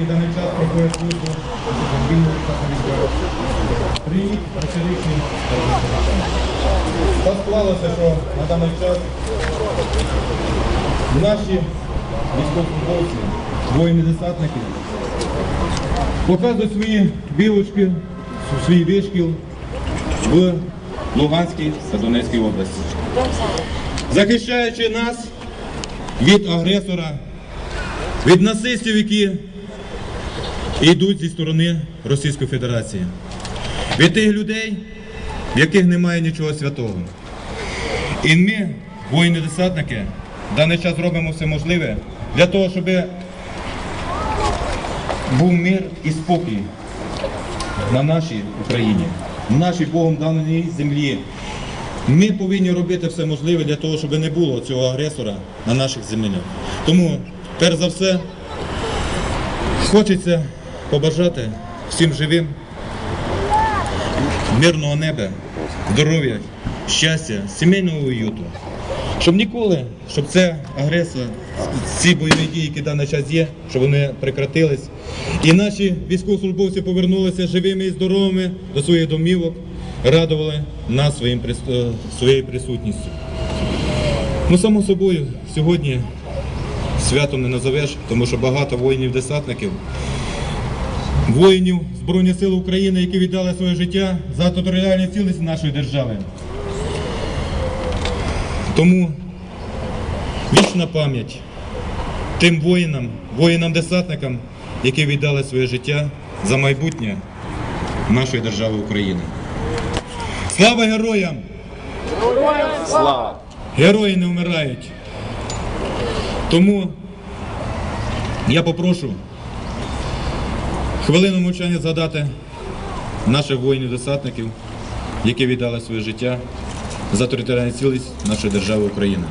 які даний час проходять службу у вільних військових. Прийміть працівники. Так склалося, що на даний час наші військовослужбовці, воїни-десантники показують свої білочки, свій вишкіл в Луганській та Донецькій області. Захищаючи нас від агресора, від нацистів, які йдуть зі сторони Російської Федерації, від тих людей, в яких немає нічого святого. І ми, воїни-десантники, в даний час робимо все можливе для того, щоб був мир і спокій на нашій Україні, в нашій Богом даній землі. Ми повинні робити все можливе для того, щоб не було цього агресора на наших землях. Тому, перш за все, хочеться побажати всім живим мирного неба, здоров'я, щастя, сімейного уюту. Щоб ніколи, щоб це агресія, ці бойові дії, які даний час є, щоб вони прекратились. І наші військовослужбовці повернулися живими і здоровими до своїх домівок, радували нас своїм, е, своєю присутністю. Ну, само собою, сьогодні святом не назовеш, тому що багато воїнів-десантників, воїнів Збройних сил України, які віддали своє життя за територіальну цілість нашої держави. Тому вічна пам'ять тим воїнам, воїнам-десантникам, які віддали своє життя за майбутнє нашої держави України. Слава героям! Слава! Герої не вмирають. Тому я попрошу хвилину мовчання згадати наших воїнів-десантників, які віддали своє життя за територіальну цілість нашої держави України.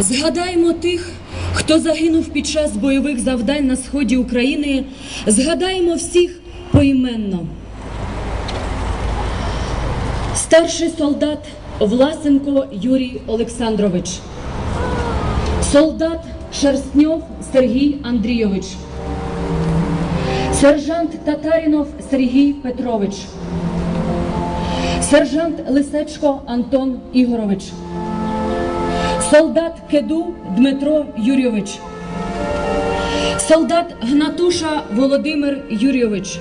Згадаємо тих, хто загинув під час бойових завдань на сході України. Згадаємо всіх поіменно. Старший солдат Власенко Юрій Олександрович. Солдат Шерстньов Сергій Андрійович. Сержант Татарінов Сергій Петрович. Сержант Лисечко Антон Ігорович. Солдат Кеду Дмитро Юрійович. Солдат Гнатуша Володимир Юрійович.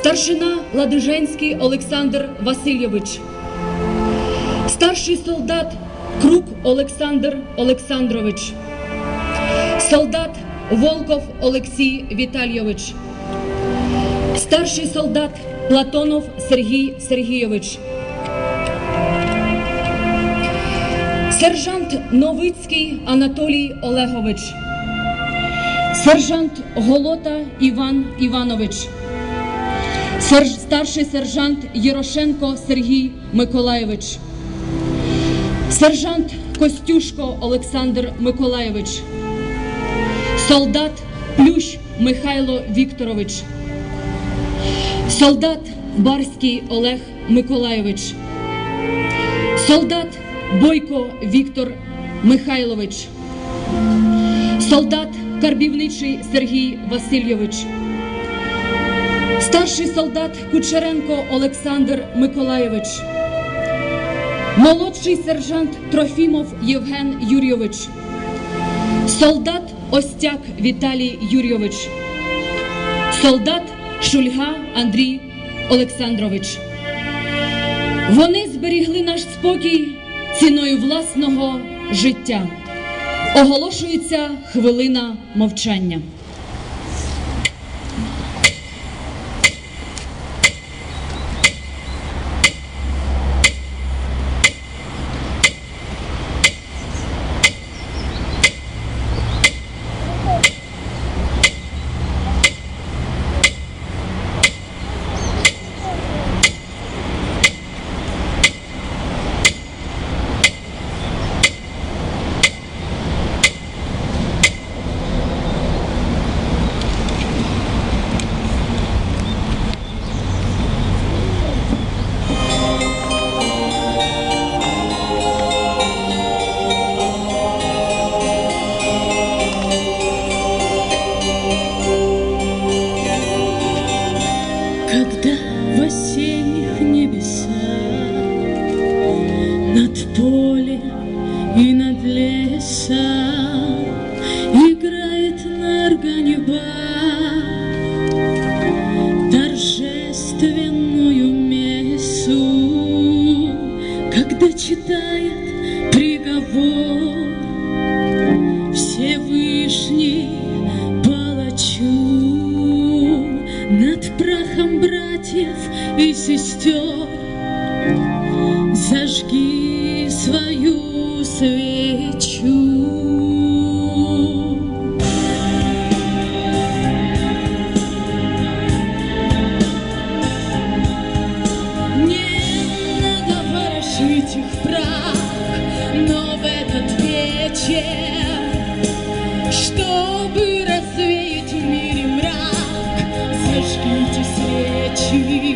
Старшина Ладиженський Олександр Васильович. Старший солдат Крук Олександр Олександрович. Солдат Волков Олексій Віталійович. Старший солдат Платонов Сергій Сергійович. Сержант Новицький Анатолій Олегович. Сержант Голота Іван Іванович. Серж... Старший сержант Єрошенко Сергій Миколаєвич. Сержант Костюшко Олександр Миколаєвич. Солдат Плющ Михайло Вікторович. Солдат Барський Олег Миколаєвич. Солдат Бойко Віктор Михайлович. Солдат Карбівничий Сергій Васильович. Старший солдат Кучеренко Олександр Миколаєвич. Молодший сержант Трофімов Євген Юрійович. Солдат Остяк Віталій Юрійович. Солдат Шульга Андрій Олександрович. Вони зберігли наш спокій ціною власного життя. Оголошується хвилина мовчання. сестер, зажги свою свечу. Не надо ворошить их в но в этот вечер, чтобы развеять в мире мрак, зажгите свечи.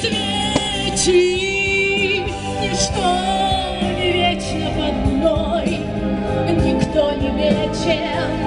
свечи Ничто не вечно под мной Никто не вечен.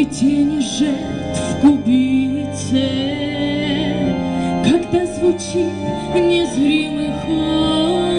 и тени жертв кубице, Когда звучит незримый хор.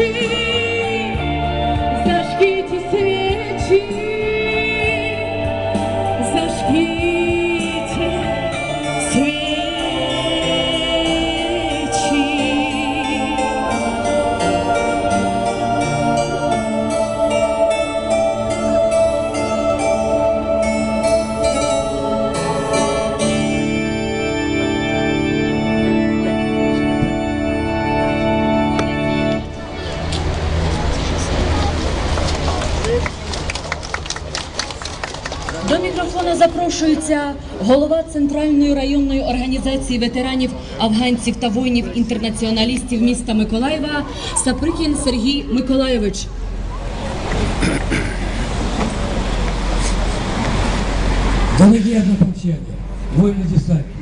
Jesus. Запрошується голова Центральної районної організації ветеранів афганців та воїнів-інтернаціоналістів міста Миколаєва Саприкін Сергій Миколайович. Дорогие однополчане, воины-десантники,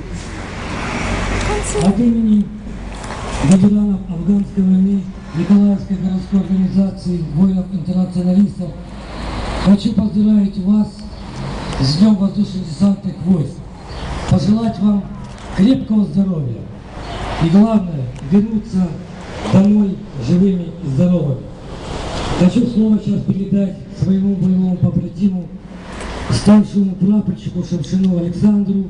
от имени ветеранов афганской войны Николаевской городской организации воинов-интернационалистов хочу поздравить вас с Днем воздушно-десантных войск, пожелать вам крепкого здоровья и главное вернуться домой живыми и здоровыми. Хочу слово сейчас передать своему боевому побратиму старшему прапорщику Шершину Александру.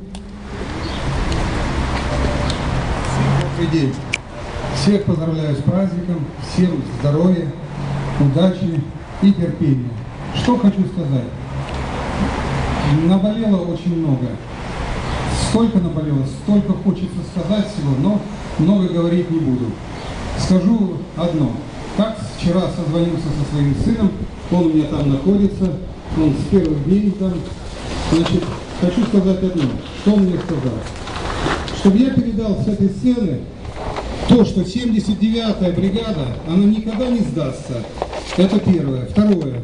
Добрый день. Всех поздравляю с праздником, всем здоровья, удачи и терпения. Что хочу сказать. Наболело очень много. Столько наболело, столько хочется сказать всего, но много говорить не буду. Скажу одно. Как вчера созвонился со своим сыном, он у меня там находится, он с первых дней там. Значит, хочу сказать одно. Что он мне сказал? чтобы я передал с этой сцены то, что 79-я бригада, она никогда не сдастся. Это первое. Второе,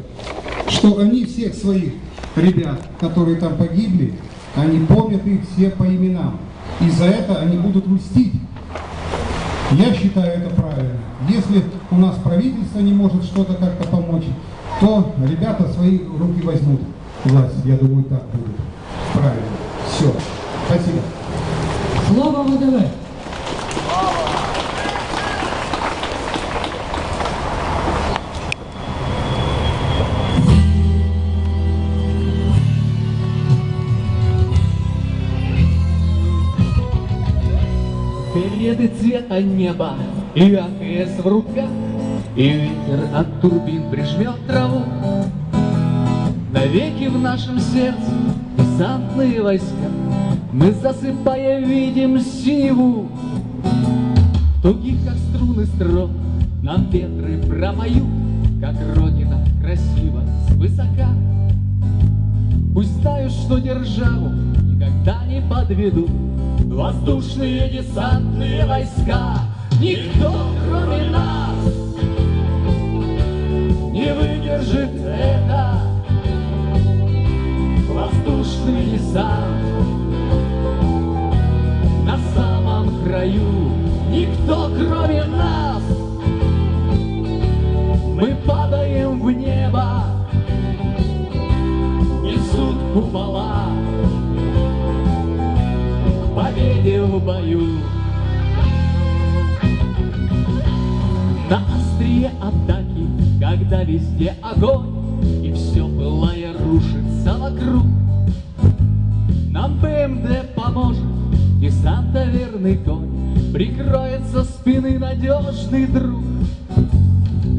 что они всех своих ребят, которые там погибли, они помнят их все по именам. И за это они будут мстить. Я считаю это правильно. Если у нас правительство не может что-то как-то помочь, то ребята свои руки возьмут власть. Я думаю, так будет. Правильно. Все. Спасибо. Слово ВДВ. Береты цвета неба и АКС в руках, И ветер от турбин прижмет траву. Навеки в нашем сердце десантные войска, Мы засыпая видим синеву. Тугих, как струны струн, нам ветры промоют, Как Родина красиво свысока. Пусть знают, что державу никогда не подведут Воздушные десантные войска. Никто, кроме нас, не выдержит это. Воздушный десант. На самом краю Никто, кроме нас бою На острие атаки Когда везде огонь И все пылая рушится вокруг. Нам БМД поможет, десанта верный конь, Прикроет со спины надежный друг.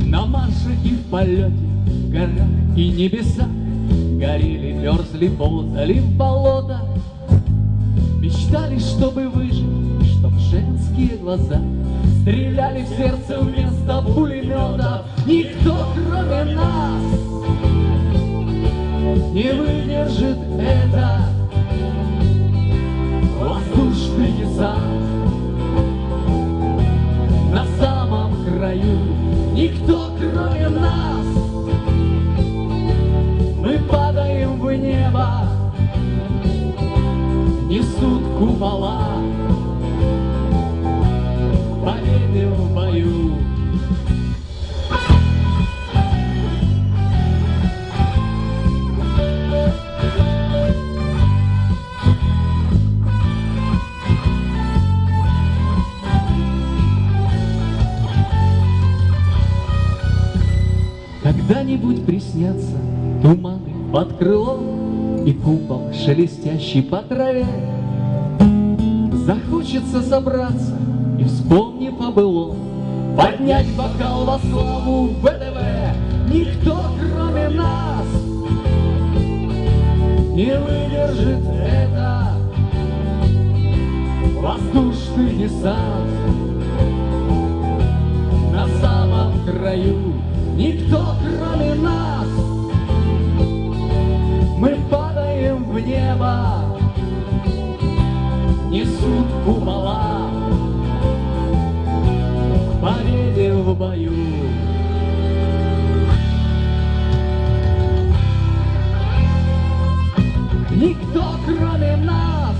На марше и в полете, в горах и небесах Горели, мерзли, ползали в болото, Мечтали, чтобы чтоб женские глаза. Стреляли в сердце вместо пулемета. Никто, кроме нас, не выдержит это. Воздушный десант на самом краю никто кроме нас. Мы падаем в небо. Несут купола в бою Когда-нибудь приснятся туманы под крылом И купол, шелестящий по траве. Захочется собраться и, вспомнив былом, Поднять бокал во славу ВДВ. Никто, кроме нас, не выдержит это. Воздушный десант. На самом краю Никто, кроме нас. Мы падаем неба Несут купола в бою. Никто, кроме нас